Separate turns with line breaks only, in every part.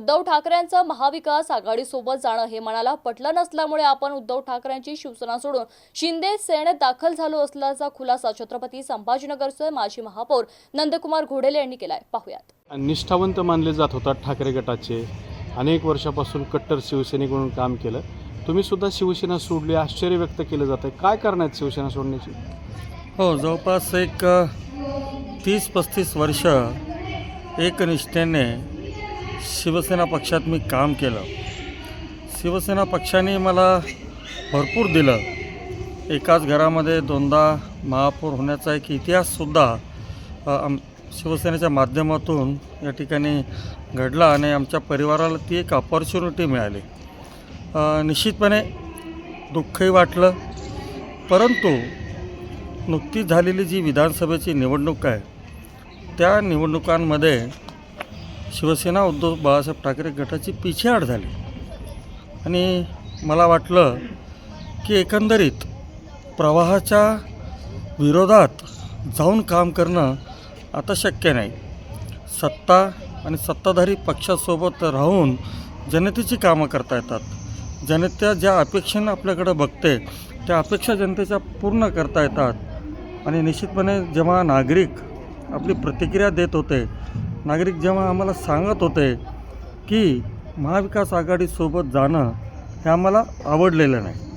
उद्धव ठाकरेंचं महाविकास आघाडीसोबत जाणं हे मनाला पटलं नसल्यामुळे आपण उद्धव ठाकरेंची शिवसेना सोडून शिंदे सेनेत दाखल झालो असल्याचा खुलासा छत्रपती संभाजीनगरचे माजी महापौर नंदकुमार घोडेले यांनी केलाय. पाहुयात.
निष्ठावंत मानले जात होतात ठाकरे गटाचे. अनेक वर्षापासून कट्टर शिवसैनिक म्हणून काम केलं. तुम्ही सुद्धा शिवसेना सोडली आश्चर्य व्यक्त केलं जातं काय करणार आहेत शिवसेना सोडण्याची?
हो जवळपास एक तीस पस्तीस वर्ष एकनिष्ठेने शिवसेना पक्षात मी काम केलं. शिवसेना पक्षाने मला भरपूर दिलं. एकाच घरामध्ये दोनदा महापौर होण्याचा एक इतिहाससुद्धा आम शिवसेनेच्या माध्यमातून या ठिकाणी घडला आणि आमच्या परिवाराला ती एक अपॉर्च्युनिटी मिळाली. निश्चितपणे दुःखही वाटलं परंतु नुकतीच झालेली जी विधानसभेची निवडणूक आहे त्या निवडणुकांमध्ये शिवसेना उद्धव बाळासाहेब ठाकरे गटाची पिछेहाट झाली. आणि मला वाटलं की एकंदरीत प्रवाहाच्या विरोधात जाऊन काम करणं आता शक्य नाही. सत्ता आणि सत्ताधारी पक्षासोबत राहून जनतेची कामं करता येतात. जनता ज्या अपेक्षेनं आपल्याकडं बघते त्या अपेक्षा जनतेच्या पूर्ण करता येतात. आणि निश्चितपणे जेव्हा नागरिक आपली प्रतिक्रिया देत होते नागरिक जेव्हा आम्हाला सांगत होते की महाविकास आघाडीसोबत जाणं हे आम्हाला आवडलेलं नाही.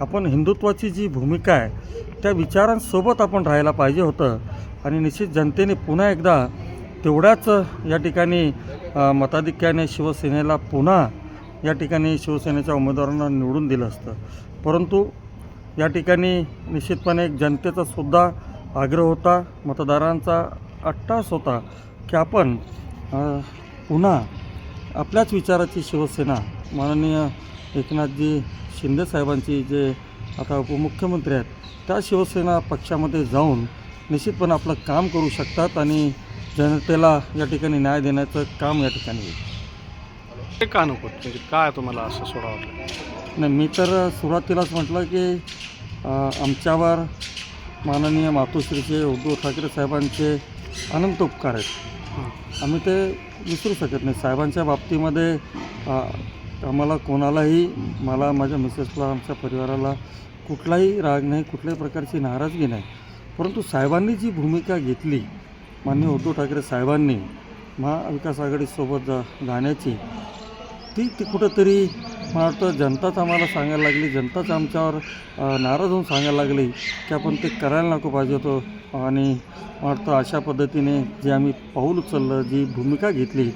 आपण हिंदुत्वाची जी भूमिका आहे त्या विचारांसोबत आपण राहायला पाहिजे होतं आणि निश्चित जनतेने पुन्हा एकदा तेवढ्याच या ठिकाणी मताधिक्याने शिवसेनेला पुन्हा या ठिकाणी शिवसेनेच्या उमेदवारांना निवडून दिलं असतं. परंतु या ठिकाणी निश्चितपणे एक जनतेचा सुद्धा आग्रह होता मतदारांचा अट्टास होता की आपण पुन्हा आपल्याच विचाराची शिवसेना माननीय एकनाथजी शिंदेसाहेबांची जे आता उपमुख्यमंत्री आहेत त्या शिवसेना पक्षामध्ये जाऊन निश्चितपणे आपलं काम करू शकतात आणि जनतेला या ठिकाणी न्याय देण्याचं काम या ठिकाणी होईल.
ते का नको? म्हणजे काय तुम्हाला असं सोडा वाटलं?
नाही मी तर सुरुवातीलाच म्हटलं की आमच्यावर माननीय मातोश्रीचे उद्धव ठाकरे साहेबांचे अनंत उपकार आहेत. आम्ही ते विसरू शकत नाही. साहेबांच्या बाबतीमध्ये आम्हाला कोणालाही मला माझ्या मिसेसला आमच्या परिवाराला कुठलाही राग नाही कुठल्याही प्रकारची नाराजगी नाही. परंतु साहेबांनी जी भूमिका घेतली माननीय उद्धव ठाकरे साहेबांनी महाविकास आघाडीसोबत जा जाण्याची ती ती कुठंतरी मला वाटतं जनताच आम्हाला सांगायला लागली जनताच आमच्यावर नाराज होऊन सांगायला लागली की आपण ते करायला नको पाहिजे होतं. आणि मला वाटतं अशा पद्धतीने जे आम्ही पाऊल उचललं जी भूमिका घेतली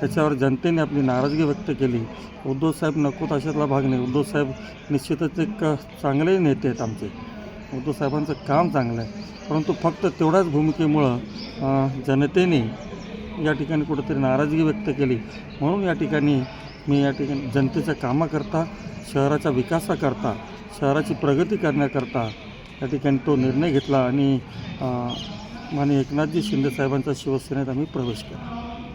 त्याच्यावर जनतेने आपली नाराजगी व्यक्त केली. उद्धव साहेब तशातला भाग नाही. उद्धव साहेब निश्चितच एक चांगले नेते आहेत आमचे. उद्धवसाहेबांचं काम चांगलं आहे. परंतु फक्त तेवढ्याच भूमिकेमुळं जनतेने या ठिकाणी कुठेतरी नाराजगी व्यक्त केली. म्हणून या ठिकाणी मी या ठिकाणी जनतेच्या कामाकरता शहराच्या विकासाकरता शहराची प्रगती करण्याकरता या ठिकाणी तो निर्णय घेतला आणि माननीय एकनाथजी शिंदेसाहेबांच्या शिवसेनेत आम्ही प्रवेश केला.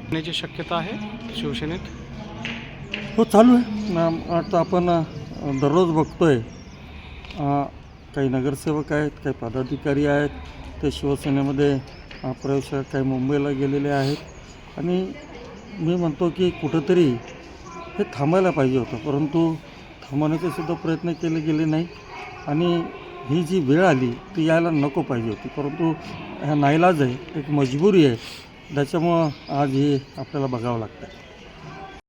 येण्याची शक्यता आहे शिवसेनेत?
हो चालू आहे. वाटतं आपण दररोज बघतोय अ, काही नगरसेवक आहेत काही पदाधिकारी आहेत ते शिवसेनेमध्ये प्रवेश काही मुंबईला गेलेले आहेत. आणि मी म्हणतो की कुठंतरी हे थांबायला पाहिजे होतं परंतु थांबवण्याचे सुद्धा प्रयत्न केले गेले नाही. आणि ही जी वेळ आली ती यायला नको पाहिजे होती परंतु ह्या नाईलाज आहे एक मजबुरी आहे त्याच्यामुळं आज हे आपल्याला बघावं लागतं